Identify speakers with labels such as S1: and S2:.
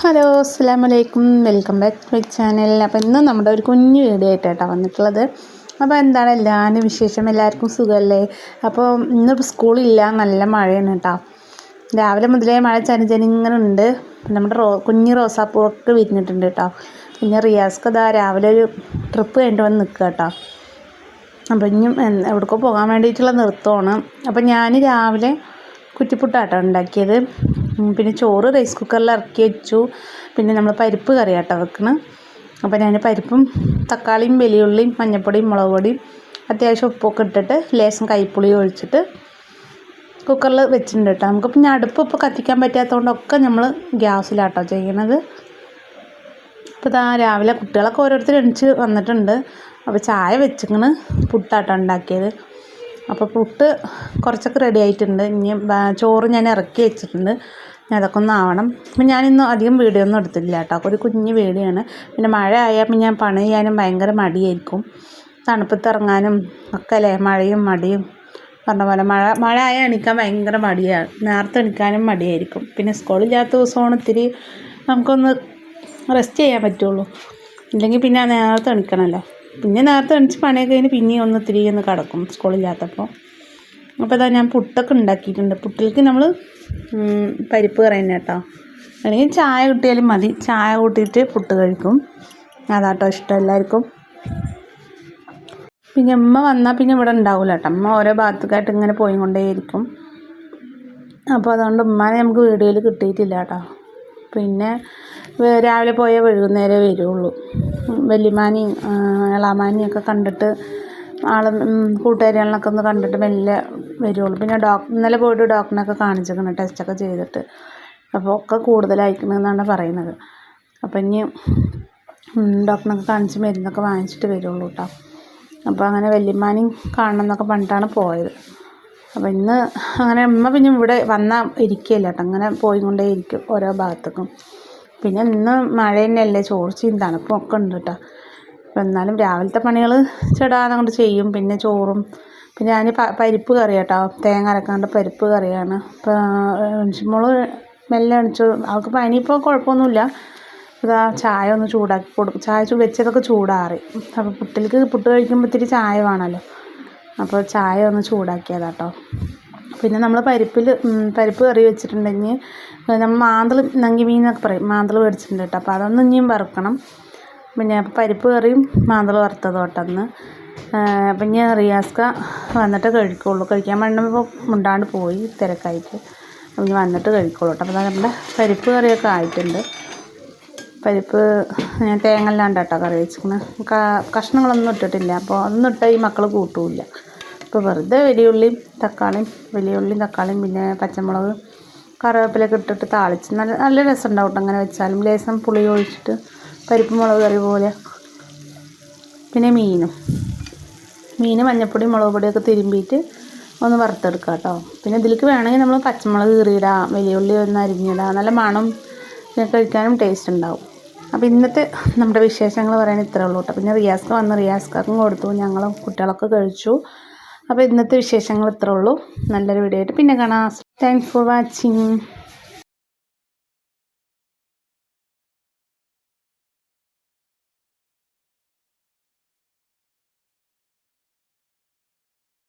S1: Hello അസ്സാം വലൈക്കും welcome back to my channel. അപ്പോൾ ഇന്ന് നമ്മുടെ ഒരു കുഞ്ഞു വീഡിയോ ആയിട്ടാണ് വന്നിട്ടുള്ളത്. അപ്പോൾ എന്താണ് എല്ലാവരും വിശേഷം? എല്ലാവർക്കും സുഖമല്ലേ അപ്പോൾ ഇന്ന് സ്കൂളില്ല. നല്ല മഴയാണ് കേട്ടോ. രാവിലെ മുതലേ മഴ ചനിച്ചനി ഇങ്ങനെ ഉണ്ട് നമ്മുടെ റോ കുഞ്ഞു റോസാപ്പൂവൊക്കെ വിരിഞ്ഞിട്ടുണ്ട് കേട്ടോ. പിന്നെ റിയാസ്ക്ക് അതാ രാവിലെ ഒരു ട്രിപ്പ് കഴിഞ്ഞിട്ട് വന്ന് നിൽക്കുക കേട്ടോ. അപ്പോൾ ഇനിയും എവിടേക്കോ പോകാൻ വേണ്ടിയിട്ടുള്ള നൃത്തമാണ് അപ്പോൾ ഞാൻ രാവിലെ കുറ്റിപ്പുട്ടാട്ടോ ഉണ്ടാക്കിയത്. പിന്നെ ചോറ് റൈസ് കുക്കറിൽ ഇറക്കി വെച്ചു. പിന്നെ നമ്മൾ പരിപ്പ് കറിയാട്ടോ വെക്കണം. അപ്പോൾ ഞാൻ പരിപ്പും തക്കാളിയും വലിയുള്ളിയും മഞ്ഞൾപ്പൊടിയും മുളക് പൊടിയും അത്യാവശ്യം ഉപ്പൊക്കെ ഇട്ടിട്ട് ലേശം കൈപ്പുളി ഒഴിച്ചിട്ട് കുക്കറിൽ വെച്ചിട്ടുണ്ട് കേട്ടോ നമുക്ക് പിന്നെ അടുപ്പ് ഇപ്പോൾ കത്തിക്കാൻ പറ്റാത്തതുകൊണ്ടൊക്കെ നമ്മൾ ഗ്യാസിലാട്ടോ ചെയ്യണത്. അപ്പോൾ ഇതാ രാവിലെ കുട്ടികളൊക്കെ ഓരോരുത്തർ എണിച്ച് വന്നിട്ടുണ്ട്. അപ്പോൾ ചായ വെച്ചിങ്ങനെ പുട്ടാട്ടോ ഉണ്ടാക്കിയത്. അപ്പോൾ പുട്ട് കുറച്ചൊക്കെ റെഡി ആയിട്ടുണ്ട്. ഇനി ചോറ് ഞാൻ ഇറക്കി വെച്ചിട്ടുണ്ട്. അതൊക്കെ ഒന്ന് ആവണം അപ്പം ഞാനിന്ന് അധികം വീഡിയോ ഒന്നും എടുത്തില്ല കേട്ടോ. ഒരു കുഞ്ഞ് വീഡിയോയാണ്. പിന്നെ മഴ ആയാൽ പിന്നെ ഞാൻ പണി ചെയ്യാനും ഭയങ്കര മടിയായിരിക്കും. തണുപ്പത്ത് ഇറങ്ങാനും ഒക്കെ അല്ലേ? മഴയും മടിയും. പറഞ്ഞ പോലെ മഴ മഴ ആയാൽ എണിക്കാൻ ഭയങ്കര മടിയാണ് നേരത്തെ എണിക്കാനും മടിയായിരിക്കും. പിന്നെ സ്കൂളില്ലാത്ത ദിവസമാണ് ഇത്തിരി നമുക്കൊന്ന് റെസ്റ്റ് ചെയ്യാൻ പറ്റുള്ളൂ. ഇല്ലെങ്കിൽ പിന്നെ നേരത്തെ എണിക്കണമല്ലോ. പിന്നെ നേരത്തെ എണിച്ച് പണിയൊക്കെ കഴിഞ്ഞ് പിന്നെയും ഒന്ന് തിരികെ ഒന്ന് കിടക്കും സ്കൂളില്ലാത്തപ്പോൾ അപ്പോൾ ഇതാ ഞാൻ പുട്ടൊക്കെ ഉണ്ടാക്കിയിട്ടുണ്ട്. പുട്ടിലേക്ക് നമ്മൾ പരിപ്പ് കറി തന്നെ കേട്ടോ. അല്ലെങ്കിൽ ചായ കിട്ടിയാലും മതി. ചായ കൂട്ടിയിട്ട് പുട്ട് കഴിക്കും. അതാട്ടോ ഇഷ്ടം എല്ലാവർക്കും. പിന്നെ അമ്മ വന്നാൽ പിന്നെ ഇവിടെ ഉണ്ടാവില്ല കേട്ടോ. അമ്മ ഓരോ ഭാഗത്തേക്കായിട്ട് ഇങ്ങനെ പോയി കൊണ്ടേയിരിക്കും അപ്പോൾ അതുകൊണ്ട് ഉമ്മാനെ നമുക്ക് വീഡിയോയിൽ കിട്ടിയിട്ടില്ല കേട്ടോ. പിന്നെ രാവിലെ പോയാൽ വൈകുന്നേരം വരുള്ളൂ. വല്യമാനെയും എളാമാനെയും ഒക്കെ കണ്ടിട്ട് ആളും കൂട്ടുകാരികളൊക്കെ ഒന്ന് കണ്ടിട്ട് മെല്ലെ വരുള്ളൂ. പിന്നെ ഡോക്ടർ ഇന്നലെ പോയിട്ട് ഡോക്ടറിനൊക്കെ കാണിച്ചിരിക്കണം ടെസ്റ്റൊക്കെ ചെയ്തിട്ട്. അപ്പോൾ ഒക്കെ കൂടുതലായിരിക്കണമെന്നാണ് പറയുന്നത്. അപ്പം ഇനി ഡോക്ടറിനൊക്കെ കാണിച്ച് മരുന്നൊക്കെ വാങ്ങിച്ചിട്ട് വരുള്ളൂ കേട്ടോ അപ്പോൾ അങ്ങനെ വല്യമ്മാനെയും കാണണം എന്നൊക്കെ പറഞ്ഞിട്ടാണ് പോയത്. അപ്പോൾ ഇന്ന് അങ്ങനെ അമ്മ പിന്നെ ഇവിടെ വന്നാൽ ഇരിക്കുകയില്ല കേട്ടോ അങ്ങനെ പോയി കൊണ്ടേ ഇരിക്കും ഓരോ ഭാഗത്തേക്കും. പിന്നെ ഇന്ന് മഴ തന്നെയല്ലേ ചോർച്ചയും തണുപ്പും ഒക്കെ ഉണ്ട് കേട്ടോ അപ്പോൾ എന്നാലും രാവിലത്തെ പണികൾ ചെടാതെ കൊണ്ട് ചെയ്യും. പിന്നെ ചോറും പിന്നെ ഞാൻ പരിപ്പ് കറി കേട്ടോ തേങ്ങ അരക്കാണ്ട് പരിപ്പ് കറിയാണ്. ഇപ്പോൾ എണിച്ചുമ്പോൾ മെല്ലെ എണിച്ചു. അവൾക്ക് പനി ഇപ്പോൾ കുഴപ്പമൊന്നുമില്ല. ഇതാ ചായ ഒന്ന് ചൂടാക്കി കൊടുക്കും ചായ വെച്ചതൊക്കെ ചൂടാറി. അപ്പോൾ പുട്ടിലേക്ക് പുട്ട് കഴിക്കുമ്പോൾ ഇത്തിരി ചായ വേണമല്ലോ അപ്പോൾ ചായ ഒന്ന് ചൂടാക്കിയതാട്ടോ. പിന്നെ നമ്മൾ പരിപ്പിൽ പരിപ്പ് കറി വെച്ചിട്ടുണ്ടെങ്കിൽ നമ്മൾ മാന്തൾ നങ്കി മീൻ എന്നൊക്കെ പറയും. മാന്തൾ മേടിച്ചിട്ടുണ്ട് കേട്ടോ. അപ്പോൾ അതൊന്നും ഇനിയും വറുക്കണം. പിന്നെ പരിപ്പ് കറിയും മാന്തൾ വറുത്തതും ഇനി റിയാസ്ക വന്നിട്ട് കഴിക്കുള്ളൂ. കഴിക്കാൻ വേണ്ടപ്പോൾ മുണ്ടാണ്ട് പോയി തിരക്കായിട്ട്. അപ്പം വന്നിട്ട് കഴിക്കുള്ളൂ കേട്ടോ. അപ്പോൾ നമ്മുടെ പരിപ്പ് കറിയൊക്കെ ആയിട്ടുണ്ട്. പരിപ്പ് ഞാൻ തേങ്ങ അല്ലാണ്ട് കേട്ടോ കറി വെച്ചിരിക്കുന്നത്. കഷ്ണങ്ങളൊന്നും ഇട്ടിട്ടില്ല. അപ്പോൾ ഒന്നും ഇട്ടാൽ ഈ മക്കൾ കൂട്ടില്ല. അപ്പോൾ വെറുതെ വലിയുള്ളിയും തക്കാളിയും വലിയുള്ളിയും തക്കാളിയും പിന്നെ പച്ചമുളക് കറിവേപ്പിലൊക്കെ ഇട്ടിട്ട് താളിച്ച് നല്ല നല്ല രസം ഉണ്ടാവും കേട്ടോ അങ്ങനെ വെച്ചാലും. ലേസം പുളി ഒഴിച്ചിട്ട് പരിപ്പ് മുളക് കറി പോലെ. പിന്നെ മീനും. മീൻ മഞ്ഞപ്പൊടി മുളക് പൊടിയൊക്കെ തിരുമ്പിയിട്ട് ഒന്ന് വറുത്തെടുക്കുക കേട്ടോ പിന്നെ ഇതിലേക്ക് വേണമെങ്കിൽ നമ്മൾ പച്ചമുളക് കീറിയിടാം വലിയ ഉള്ളി ഒന്ന് അരിഞ്ഞിടാം നല്ല മണം കഴിക്കാനും ടേസ്റ്റ് ഉണ്ടാവും. അപ്പോൾ ഇന്നത്തെ നമ്മുടെ വിശേഷങ്ങൾ പറയാൻ ഇത്രേ ഉള്ളൂ കേട്ടോ പിന്നെ റിയാസ്ക്ക് വന്ന് റിയാസ്ക്കും കൊടുത്തു ഞങ്ങളും കുട്ടികളൊക്കെ കഴിച്ചു. അപ്പോൾ ഇന്നത്തെ വിശേഷങ്ങൾ ഇത്രേ ഉള്ളൂ. നല്ലൊരു വീഡിയോ ആയിട്ട് പിന്നെ കാണാം. Thanks for watching